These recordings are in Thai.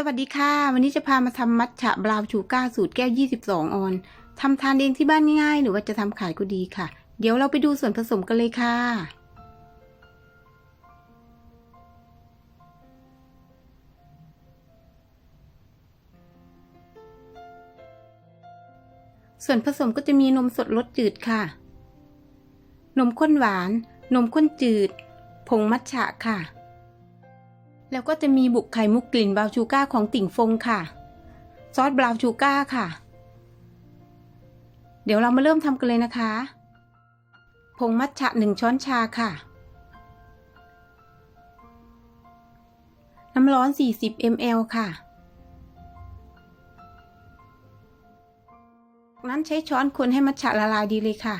สวัสดีค่ะ วันนี้จะพามาทำมัทฉะบราวน์ชูการ์สูตรแก้ว 22 ออนทำทานเองที่บ้านง่ายๆ หรือว่าจะทำขายก็ดีค่ะ เดี๋ยวเราไปดูส่วนผสมกันเลยค่ะ ส่วนผสมก็จะมีนมสดรสจืดค่ะ นมข้นหวาน นมข้นจืด ผงมัทฉะค่ะ แล้วก็จะมีบุกไข่มุกกลิ่นบราวน์ชูก้าของติ่งฟงค่ะ ซอสบราวน์ชูก้าค่ะ เดี๋ยวเรามาเริ่มทำกันเลยนะคะ ผงมัทฉะหนึ่งช้อนชาค่ะ น้ำร้อน 40 ml ค่ะจากนั้นใช้ช้อนคนให้มัทฉะละลายดีเลยค่ะ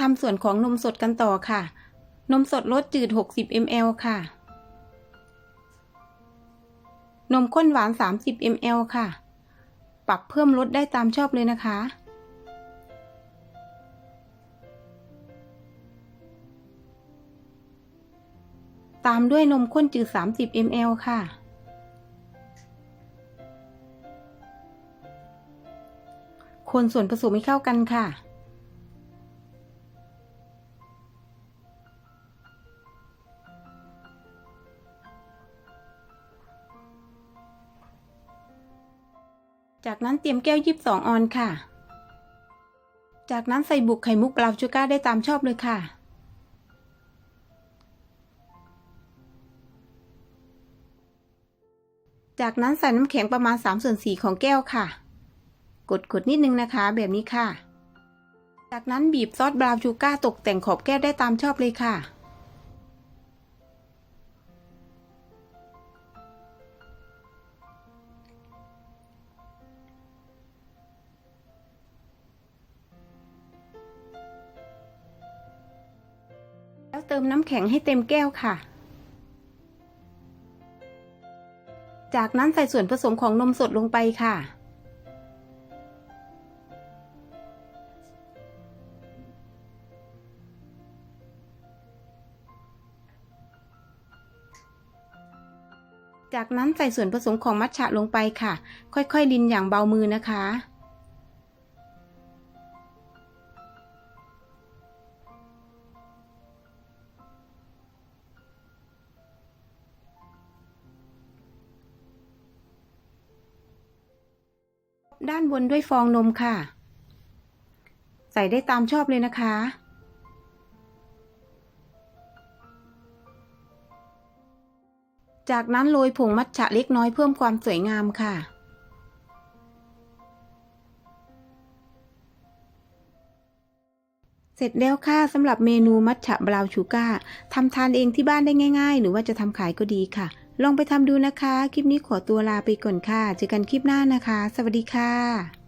ทำส่วนของนมสดกันต่อค่ะ นมสดรสจืด 60 ml ค่ะ นมข้นหวาน 30 ml ค่ะ ปรับเพิ่มรสได้ตามชอบเลยนะคะ ตามด้วยนมข้นจืด 30 ml ค่ะคนส่วนผสมให้เข้ากันค่ะ จากนั้นเตรียมแก้วยีิบสองออนค่ะ จากนั้นใส่บุกไข่มุกบราวน์ชูการ์ได้ตามชอบเลยค่ะ จากนั้นใส่น้ำแข็งประมาณ3ส่วน4ของแก้วค่ะ กดกดนิดนึงนะคะ แบบนี้ค่ะ จากนั้นบีบซอสบราวน์ชูการ์ตกแต่งขอบแก้วได้ตามชอบเลยค่ะ เติมน้ำแข็งให้เต็มแก้วค่ะ จากนั้นใส่ส่วนผสมของนมสดลงไปค่ะ จากนั้นใส่ส่วนผสมของมัทฉะลงไปค่ะ ค่อยๆลินอย่างเบามือนะคะ ด้านบนด้วยฟองนมค่ะ ใส่ได้ตามชอบเลยนะคะ จากนั้นโรยผงมัทฉะเล็กน้อยเพิ่มความสวยงามค่ะเสร็จแล้วค่ะสำหรับเมนูมัทฉะบราวน์ชูการทำทานเองที่บ้านได้ง่าย ๆ หรือว่าจะทำขายก็ดีค่ะ ลองไปทำดูนะคะ คลิปนี้ขอตัวลาไปก่อนค่ะ เจอกันคลิปหน้านะคะ สวัสดีค่ะ